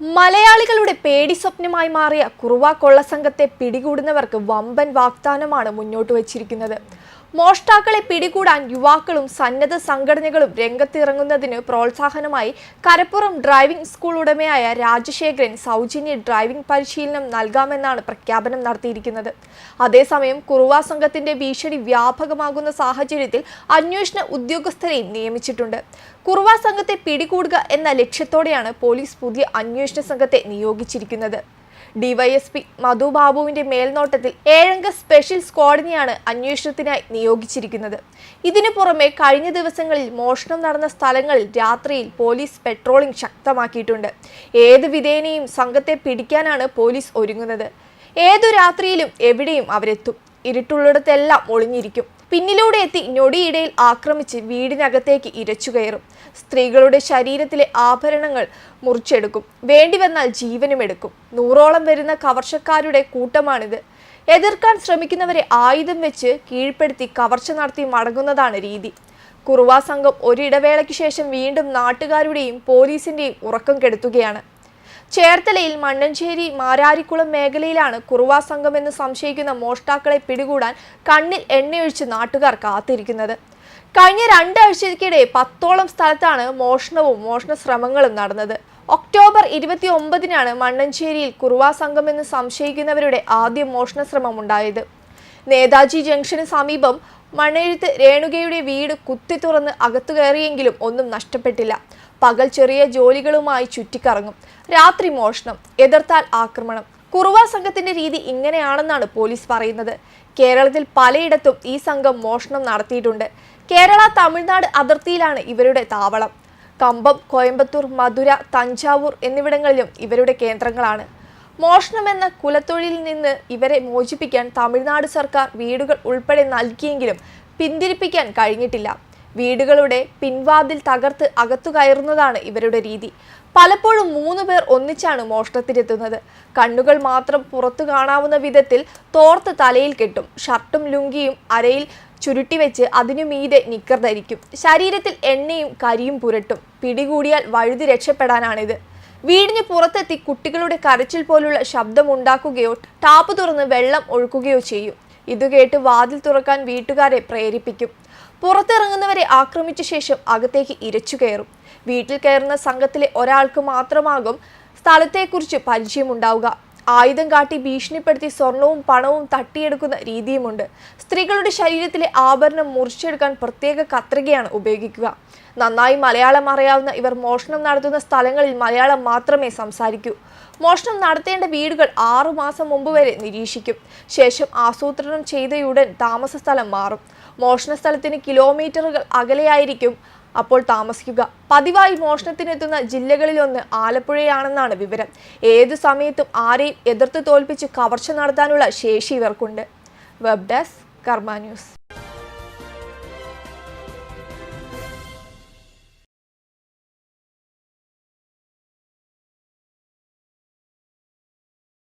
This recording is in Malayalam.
മലയാളികളുടെ പേടി സ്വപ്നമായി മാറിയ കുറുവ കൊള്ളസംഘത്തെ പിടികൂടുന്നവർക്ക് വമ്പൻ വാഗ്ദാനമാണ് മുന്നോട്ട് വച്ചിരിക്കുന്നത്. മോഷ്ടാക്കളെ പിടികൂടാൻ യുവാക്കളും സന്നദ്ധ സംഘടനകളും രംഗത്തിറങ്ങുന്നതിന് പ്രോത്സാഹനമായി കരപ്പുറം ഡ്രൈവിംഗ് സ്കൂൾ ഉടമയായ രാജശേഖരൻ സൗജന്യ ഡ്രൈവിംഗ് പരിശീലനം നൽകാമെന്നാണ് പ്രഖ്യാപനം നടത്തിയിരിക്കുന്നത്. അതേസമയം കുറുവ സംഘത്തിന്റെ ഭീഷണി വ്യാപകമാകുന്ന സാഹചര്യത്തിൽ അന്വേഷണ ഉദ്യോഗസ്ഥരെയും നിയമിച്ചിട്ടുണ്ട്. കുറുവ സംഘത്തെ പിടികൂടുക എന്ന ലക്ഷ്യത്തോടെയാണ് പോലീസ് പുതിയ അന്വേഷണ സംഘത്തെ നിയോഗിച്ചിരിക്കുന്നത്. ഡിവൈഎസ്പി മധു ബാബുവിന്റെ മേൽനോട്ടത്തിൽ ഏഴംഗ സ്പെഷ്യൽ സ്ക്വാഡിനെയാണ് അന്വേഷണത്തിനായി നിയോഗിച്ചിരിക്കുന്നത്. ഇതിനു പുറമെ കഴിഞ്ഞ ദിവസങ്ങളിൽ മോഷണം നടന്ന സ്ഥലങ്ങളിൽ രാത്രിയിൽ പോലീസ് പെട്രോളിംഗ് ശക്തമാക്കിയിട്ടുണ്ട്. ഏത് വിധേനയും സംഘത്തെ പിടിക്കാനാണ് പോലീസ് ഒരുങ്ങുന്നത്. ഏതു രാത്രിയിലും എവിടെയും അവരെത്തും. ഇരുട്ടുള്ളിടത്തെല്ലാം ഒളിഞ്ഞിരിക്കും. പിന്നിലൂടെ എത്തി ഞൊടിയിടയിൽ ആക്രമിച്ച് വീടിനകത്തേക്ക് ഇരച്ചുകയറും സ്ത്രീകളുടെ ശരീരത്തിലെ ആഭരണങ്ങൾ മുറിച്ചെടുക്കും. വേണ്ടി വന്നാൽ ജീവനും എടുക്കും. നൂറോളം വരുന്ന കവർച്ചക്കാരുടെ കൂട്ടമാണിത്. എതിർക്കാൻ ശ്രമിക്കുന്നവരെ ആയുധം വെച്ച് കീഴ്പ്പെടുത്തി കവർച്ച നടത്തി മടങ്ങുന്നതാണ് രീതി. കുറുവാ സംഘം ഒരിടവേളയ്ക്ക് ശേഷം വീണ്ടും നാട്ടുകാരുടെയും പോലീസിന്റെയും ഉറക്കം കെടുത്തുകയാണ്. ചേർത്തലയിൽ മണ്ണഞ്ചേരി മാരാരിക്കുളം മേഖലയിലാണ് കുറുവാ എന്ന് സംശയിക്കുന്ന മോഷ്ടാക്കളെ പിടികൂടാൻ കണ്ണിൽ എണ്ണയൊഴിച്ച് നാട്ടുകാർ കാത്തിരിക്കുന്നത്. കഴിഞ്ഞ രണ്ടാഴ്ചയ്ക്കിടെ പത്തോളം സ്ഥലത്താണ് മോഷണവും മോഷണ ശ്രമങ്ങളും നടന്നത്. ഒക്ടോബർ ഇരുപത്തി ഒമ്പതിനാണ് മണ്ണഞ്ചേരിയിൽ കുറുവാ എന്ന് സംശയിക്കുന്നവരുടെ ആദ്യ മോഷണ ശ്രമം ഉണ്ടായത് നേതാജി ജംഗ്ഷന് സമീപം മണ്ണെഴുത്ത് രേണുകയുടെ വീട് കുത്തി തുറന്ന് അകത്തു കയറിയെങ്കിലും ഒന്നും നഷ്ടപ്പെട്ടില്ല. പകൽ ചെറിയ ജോലികളുമായി ചുറ്റിക്കറങ്ങും. രാത്രി മോഷണം എതിർത്താൽ ആക്രമണം. കുറുവ സംഘത്തിന്റെ രീതി ഇങ്ങനെയാണെന്നാണ് പോലീസ് പറയുന്നത്. കേരളത്തിൽ പലയിടത്തും ഈ സംഘം മോഷണം നടത്തിയിട്ടുണ്ട്. കേരള തമിഴ്നാട് അതിർത്തിയിലാണ് ഇവരുടെ താവളം. കമ്പം കോയമ്പത്തൂർ മധുര തഞ്ചാവൂർ എന്നിവിടങ്ങളിലും ഇവരുടെ കേന്ദ്രങ്ങളാണ്. മോഷണം എന്ന കുലത്തൊഴിലിൽ നിന്ന് ഇവരെ മോചിപ്പിക്കാൻ തമിഴ്നാട് സർക്കാർ വീടുകൾ ഉൾപ്പെടെ നൽകിയെങ്കിലും പിന്തിരിപ്പിക്കാൻ കഴിഞ്ഞിട്ടില്ല. വീടുകളുടെ പിൻവാതിൽ തകർത്ത് അകത്തു കയറുന്നതാണ് ഇവരുടെ രീതി. പലപ്പോഴും മൂന്ന് പേർ ഒന്നിച്ചാണ് മോഷണത്തിനെത്തുന്നത്. കണ്ണുകൾ മാത്രം പുറത്തു കാണാവുന്ന വിധത്തിൽ തോർത്ത് തലയിൽ കെട്ടും. ഷർട്ടും ലുങ്കിയും അരയിൽ ചുരുട്ടിവെച്ച് അതിനു മീതെ നിക്കർ ധരിക്കും ശരീരത്തിൽ എണ്ണയും കരിയും പുരട്ടും. പിടികൂടിയാൽ വഴുതി രക്ഷപ്പെടാനാണിത്. വീടിന് പുറത്തെത്തി കുട്ടികളുടെ കരച്ചിൽ പോലുള്ള ശബ്ദമുണ്ടാക്കുകയോ ടാപ്പ് തുറന്ന് വെള്ളം ഒഴുക്കുകയോ ചെയ്യും. ഇത് കേട്ട് വാതിൽ തുറക്കാൻ വീട്ടുകാരെ പ്രേരിപ്പിക്കും. പുറത്തിറങ്ങുന്നവരെ ആക്രമിച്ച ശേഷം അകത്തേക്ക് ഇരച്ചു കയറും. വീട്ടിൽ കയറുന്ന സംഘത്തിലെ ഒരാൾക്ക് മാത്രമാകും സ്ഥലത്തെക്കുറിച്ച് പരിചയമുണ്ടാവുക. ആയുധം കാട്ടി ഭീഷണിപ്പെടുത്തി സ്വർണവും പണവും തട്ടിയെടുക്കുന്ന രീതിയുമുണ്ട്. സ്ത്രീകളുടെ ശരീരത്തിലെ ആഭരണം മുറിച്ചെടുക്കാൻ പ്രത്യേക കത്രികയാണ് ഉപയോഗിക്കുക. നന്നായി മലയാളം അറിയാവുന്ന ഇവർ മോഷണം നടത്തുന്ന സ്ഥലങ്ങളിൽ മലയാളം മാത്രമേ സംസാരിക്കൂ. മോഷണം നടത്തേണ്ട വീടുകൾ ആറു മാസം മുമ്പ് വരെ നിരീക്ഷിക്കും. ശേഷം ആസൂത്രണം ചെയ്തയുടൻ താമസ സ്ഥലം മാറും. മോഷണ സ്ഥലത്തിന് കിലോമീറ്ററുകൾ അകലെയായിരിക്കും അപ്പോൾ താമസിക്കുക. പതിവായി മോഷണത്തിനെത്തുന്ന ജില്ലകളിലൊന്ന് ആലപ്പുഴയാണെന്നാണ് വിവരം. ഏതു സമയത്തും ആരെയും എതിർത്ത് തോൽപ്പിച്ച് കവർച്ച നടത്താനുള്ള ശേഷി ഇവർക്കുണ്ട്. Web desk Karma news